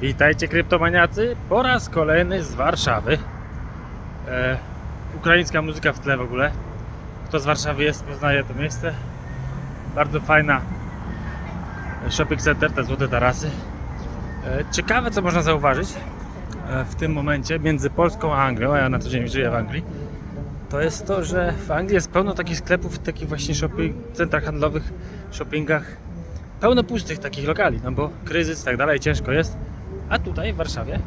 Witajcie kryptomaniacy, po raz kolejny z Warszawy. E, ukraińska muzyka w tle w ogóle. Kto z Warszawy jest, poznaje to miejsce. Bardzo fajna shopping center, te złote tarasy. E, ciekawe co można zauważyć e, w tym momencie między Polską a Anglią, a ja na co dzień żyję w Anglii, to jest to, że w Anglii jest pełno takich sklepów, takich właśnie shopping, centrach handlowych, shoppingach, pełno pustych takich lokali, no bo kryzys i tak dalej, ciężko jest. A tutaj w Warszawie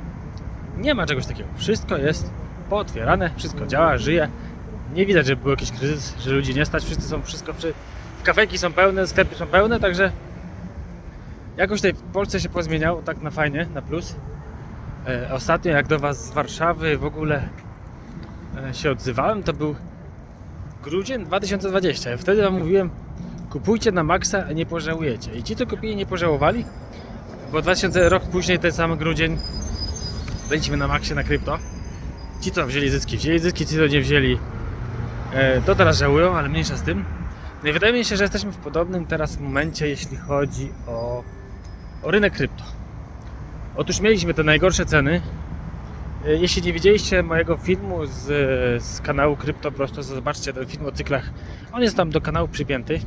nie ma czegoś takiego. Wszystko jest pootwierane, wszystko działa, żyje. Nie widać, że był jakiś kryzys, że ludzi nie stać, wszyscy są wszystko, wszy... kafejki są pełne, sklepy są pełne, także jakoś tutaj w Polsce się pozmieniało tak na fajnie, na plus. E, ostatnio jak do Was z Warszawy w ogóle e, się odzywałem, to był grudzień 2020. Ja Wtedy Wam mówiłem, kupujcie na maksa, nie pożałujecie. I ci, co kupili, nie pożałowali, bo 2000 rok później, ten sam grudzień, byliśmy na maksie na krypto. Ci, co wzięli zyski, wzięli zyski, ci, co nie wzięli, e, to teraz żałują, ale mniejsza z tym. No i wydaje mi się, że jesteśmy w podobnym teraz momencie, jeśli chodzi o, o rynek krypto. Otóż mieliśmy te najgorsze ceny. E, Jeśli nie widzieliście mojego filmu z, z kanału Krypto Prosto, to zobaczcie ten film o cyklach. On jest tam do kanału przypięty.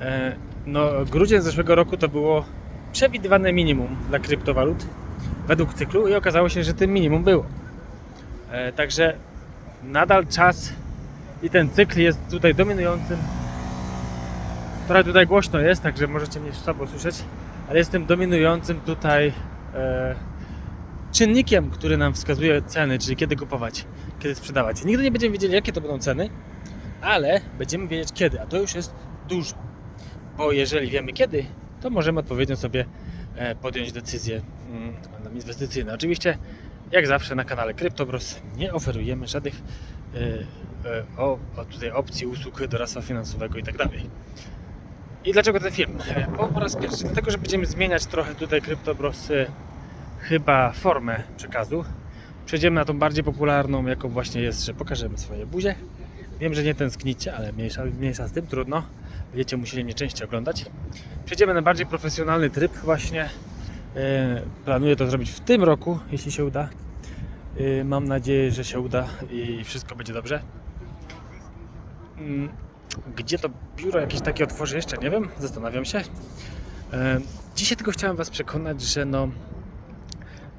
E, No, grudzień zeszłego roku to było przewidywane minimum dla kryptowalut według cyklu i okazało się, że tym minimum było. E, Także nadal czas i ten cykl jest tutaj dominującym. Trochę tutaj głośno jest, także możecie mnie słabo słyszeć, ale jest tym dominującym tutaj e, czynnikiem, który nam wskazuje ceny, czyli kiedy kupować, kiedy sprzedawać. Nigdy nie będziemy wiedzieli, jakie to będą ceny, ale będziemy wiedzieć kiedy, a to już jest dużo. Bo jeżeli wiemy kiedy, to możemy odpowiednio sobie e, podjąć decyzje mm, inwestycyjne. Oczywiście, jak zawsze na kanale CryptoBros nie oferujemy żadnych e, e, o, o tutaj opcji, usług doradztwa finansowego i tak. I dlaczego ten film? E, Po, raz pierwszy, dlatego, że będziemy zmieniać trochę tutaj CryptoBros e, chyba formę przekazu. Przejdziemy na tą bardziej popularną, jaką właśnie jest, że pokażemy swoje buzie. Wiem, że nie tęsknicie, ale mniejsza, mniejsza z tym, trudno. Będziecie musieli mnie częściej oglądać. Przejdziemy na bardziej profesjonalny tryb właśnie. E, Planuję to zrobić w tym roku, jeśli się uda. E, Mam nadzieję, że się uda i wszystko będzie dobrze. Mm, Gdzie to biuro jakieś takie otworzy jeszcze? Nie wiem, zastanawiam się. E, Dzisiaj tylko chciałem Was przekonać, że no,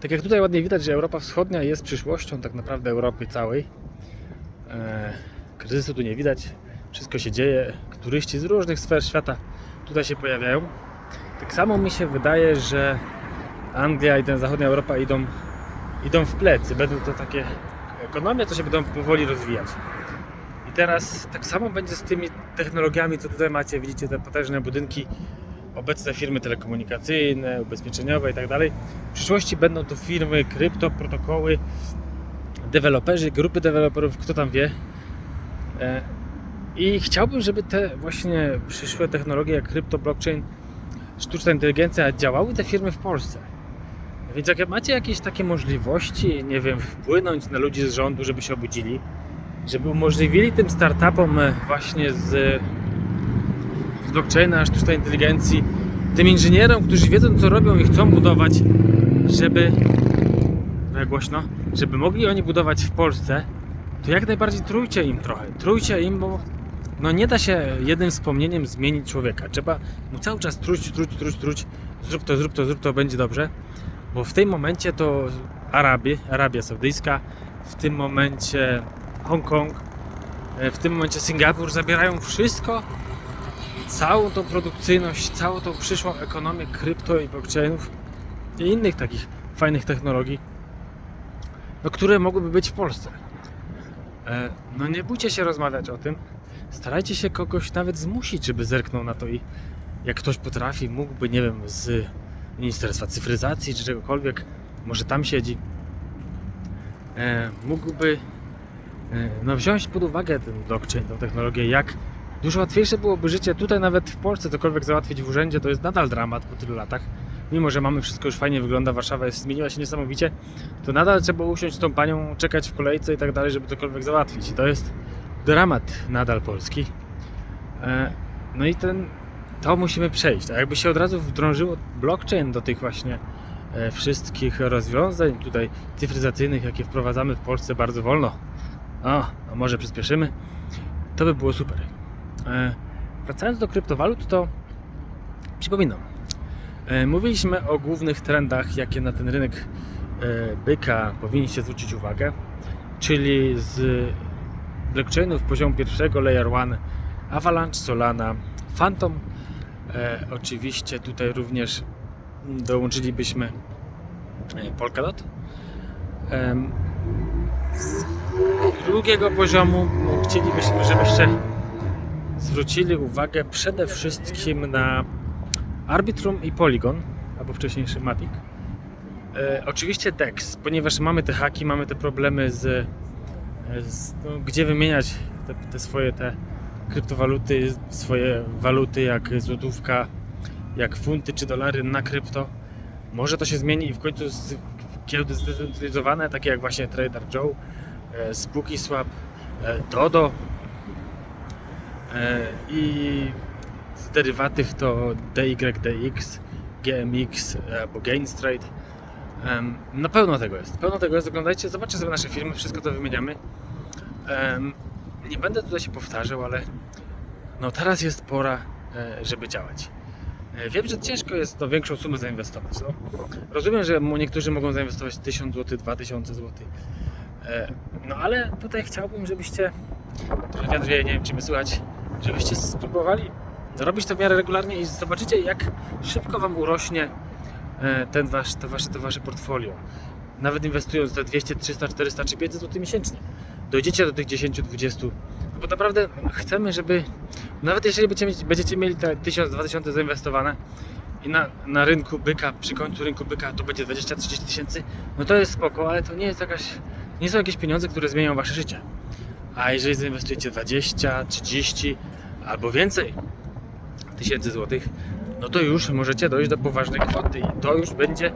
tak jak tutaj ładnie widać, że Europa Wschodnia jest przyszłością tak naprawdę Europy całej. Kryzysu tu nie widać, wszystko się dzieje, turyści z różnych sfer świata tutaj się pojawiają. Tak samo mi się wydaje, że Anglia i ten zachodnia Europa idą, idą w plecy. Będą to takie ekonomie, co się będą powoli rozwijać. I teraz tak samo będzie z tymi technologiami, co tutaj macie. Widzicie te potężne budynki, obecne firmy telekomunikacyjne, ubezpieczeniowe i tak dalej. W przyszłości będą to firmy, krypto, protokoły, deweloperzy, grupy deweloperów, kto tam wie. E, I chciałbym, żeby te właśnie przyszłe technologie jak krypto, blockchain, sztuczna inteligencja działały te firmy w Polsce. Więc jak macie jakieś takie możliwości, nie wiem, wpłynąć na ludzi z rządu, żeby się obudzili, żeby umożliwili tym startupom e, właśnie z, z blockchaina, sztucznej inteligencji, tym inżynierom, którzy wiedzą co robią i chcą budować, żeby trochę głośno, żeby mogli oni budować w Polsce, to jak najbardziej trójcie im trochę. Trójcie im, bo no nie da się jednym wspomnieniem zmienić człowieka. Trzeba mu cały czas truć, truć, truć, truć. Zrób to, zrób to, zrób to, będzie dobrze. Bo w tym momencie to Arabii, Arabia Saudyjska, w tym momencie Hongkong, e, w tym momencie Singapur zabierają wszystko, całą tą produkcyjność, całą tą przyszłą ekonomię krypto i blockchainów i innych takich fajnych technologii, no, które mogłyby być w Polsce. E, No nie bójcie się rozmawiać o tym. Starajcie się kogoś nawet zmusić, żeby zerknął na to i jak ktoś potrafi, mógłby, nie wiem, z Ministerstwa Cyfryzacji czy czegokolwiek, może tam siedzi, e, mógłby e, no, wziąć pod uwagę ten blockchain, tą technologię, jak dużo łatwiejsze byłoby życie tutaj nawet w Polsce, cokolwiek załatwić w urzędzie, to jest nadal dramat po tylu latach. Mimo, że mamy wszystko już fajnie wygląda, Warszawa jest, zmieniła się niesamowicie, to nadal trzeba usiąść z tą panią, czekać w kolejce i tak dalej, żeby cokolwiek załatwić. I to jest dramat nadal polski. E, No i ten to musimy przejść. A jakby się od razu wdrążyło blockchain do tych właśnie e, wszystkich rozwiązań tutaj cyfryzacyjnych, jakie wprowadzamy w Polsce bardzo wolno. O, a może przyspieszymy? To by było super. E, wracając do kryptowalut, to przypominam. E, mówiliśmy o głównych trendach, jakie na ten rynek e, byka powinniście zwrócić uwagę, czyli z blockchainów poziomu pierwszego, Layer 1, Avalanche, Solana, Phantom. E, oczywiście tutaj również dołączylibyśmy Polkadot. Z drugiego poziomu chcielibyśmy, żebyście zwrócili uwagę przede wszystkim na Arbitrum i Polygon, albo wcześniejszy Matic. E, oczywiście DEX, ponieważ mamy te haki, mamy te problemy z, e, z no, gdzie wymieniać te, te swoje te kryptowaluty, swoje waluty jak złotówka, jak funty czy dolary na krypto. Może to się zmieni i w końcu z, giełdy zdecentralizowane, takie jak właśnie Trader Joe, e, SpookySwap, e, Dodo e, i z derywatyw to DYDX, GMX e, albo Gainstrade. Em, Na pełno tego jest. Pełno tego jest. Oglądajcie, zobaczcie sobie nasze filmy, wszystko to wymieniamy. Em, Nie będę tutaj się powtarzał, ale no teraz jest pora, e, żeby działać. E, Wiem, że ciężko jest to większą sumę zainwestować. No. Rozumiem, że niektórzy mogą zainwestować 1000 zł, 2000 zł. No ale tutaj chciałbym, żebyście, trochę nie wiem czy mnie słychać, żebyście spróbowali zrobić to w miarę regularnie i zobaczycie jak szybko Wam urośnie e, ten wasz, to, wasze, to wasze portfolio. Nawet inwestując te 200, 300, 400 czy 500 zł miesięcznie. Dojdziecie do tych 10, 20. No bo naprawdę chcemy, żeby nawet jeżeli będziecie, będziecie mieli te 1000, 2000 zainwestowane i na, na rynku byka, przy końcu rynku byka to będzie 20-30 tysięcy, no to jest spoko, ale to nie jest jakaś, nie są jakieś pieniądze, które zmienią wasze życie. A jeżeli zainwestujecie 20, 30 albo więcej tysięcy złotych, no to już możecie dojść do poważnej kwoty i to już będzie,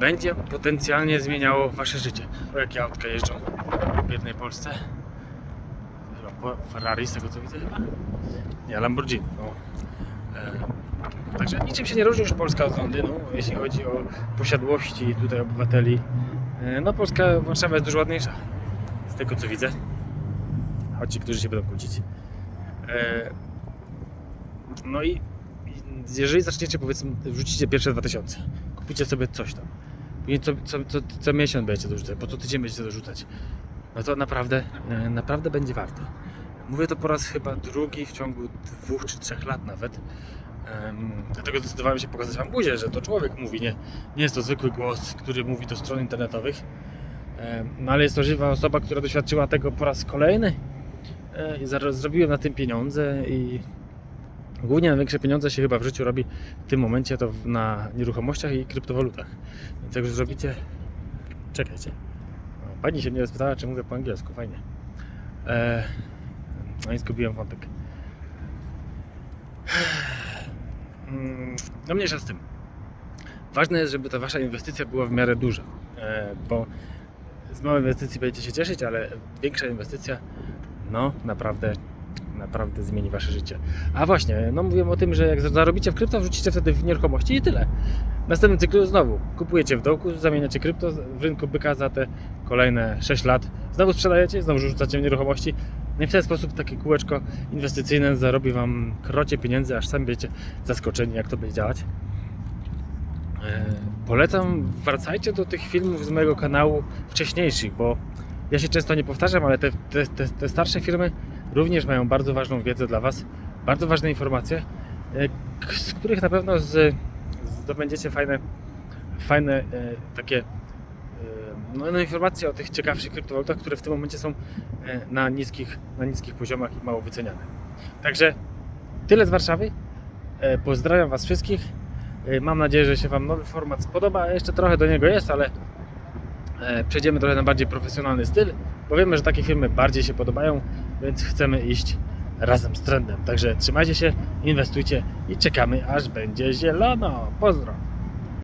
będzie potencjalnie zmieniało wasze życie. O jakie autka jeżdżą w biednej Polsce? Chyba Ferrari z tego co widzę chyba? Nie, Lamborghini. No. E, także niczym się nie różni już Polska od Londynu, jeśli chodzi o posiadłości tutaj obywateli. E, no Polska, Warszawa jest dużo ładniejsza z tego co widzę. Choć ci, którzy się będą kłócić. E, no i i jeżeli zaczniecie, powiedzmy, wrzucicie pierwsze 2000, kupicie sobie coś tam, później co, co, co, co miesiąc będziecie dorzucać, po co tydzień będziecie dorzucać, no to naprawdę, e, naprawdę będzie warto. Mówię to po raz chyba drugi w ciągu dwóch czy trzech lat nawet. Dlatego zdecydowałem się pokazać Wam buzię, że to człowiek mówi, nie, nie jest to zwykły głos, który mówi do stron internetowych. No ale jest to żywa osoba, która doświadczyła tego po raz kolejny. E, I zrobiłem na tym pieniądze i Głównie największe pieniądze się chyba w życiu robi w tym momencie to na nieruchomościach i kryptowalutach. Więc jak już zrobicie. Czekajcie. Pani się mnie spytała, czy mówię po angielsku. Fajnie. E... No i zgubiłem wątek. Mm, No mniejsza z tym. Ważne jest, żeby ta wasza inwestycja była w miarę duża. E, bo z małej inwestycji będziecie się cieszyć, ale większa inwestycja, no naprawdę naprawdę zmieni wasze życie. A właśnie, no mówiłem o tym, że jak zarobicie w krypto, wrzucicie wtedy w nieruchomości i tyle. W następnym cyklu znowu kupujecie w dołku, zamieniacie krypto w rynku byka za te kolejne 6 lat. Znowu sprzedajecie, znowu rzucacie w nieruchomości. No i w ten sposób takie kółeczko inwestycyjne zarobi wam krocie pieniędzy, aż sami będziecie zaskoczeni, jak to będzie działać. E, Polecam, wracajcie do tych filmów z mojego kanału wcześniejszych, bo ja się często nie powtarzam, ale te, te, te, te starsze firmy również mają bardzo ważną wiedzę dla Was, bardzo ważne informacje, e, z których na pewno z, zdobędziecie fajne, fajne e, takie e, no, no, informacje o tych ciekawszych kryptowalutach, które w tym momencie są na niskich, na niskich poziomach i mało wyceniane. Także tyle z Warszawy. Pozdrawiam Was wszystkich. Mam nadzieję, że się Wam nowy format spodoba. Jeszcze trochę do niego jest, ale przejdziemy trochę na bardziej profesjonalny styl, bo wiemy, że takie filmy bardziej się podobają, więc chcemy iść razem z trendem. Także trzymajcie się, inwestujcie i czekamy aż będzie zielono. Pozdro!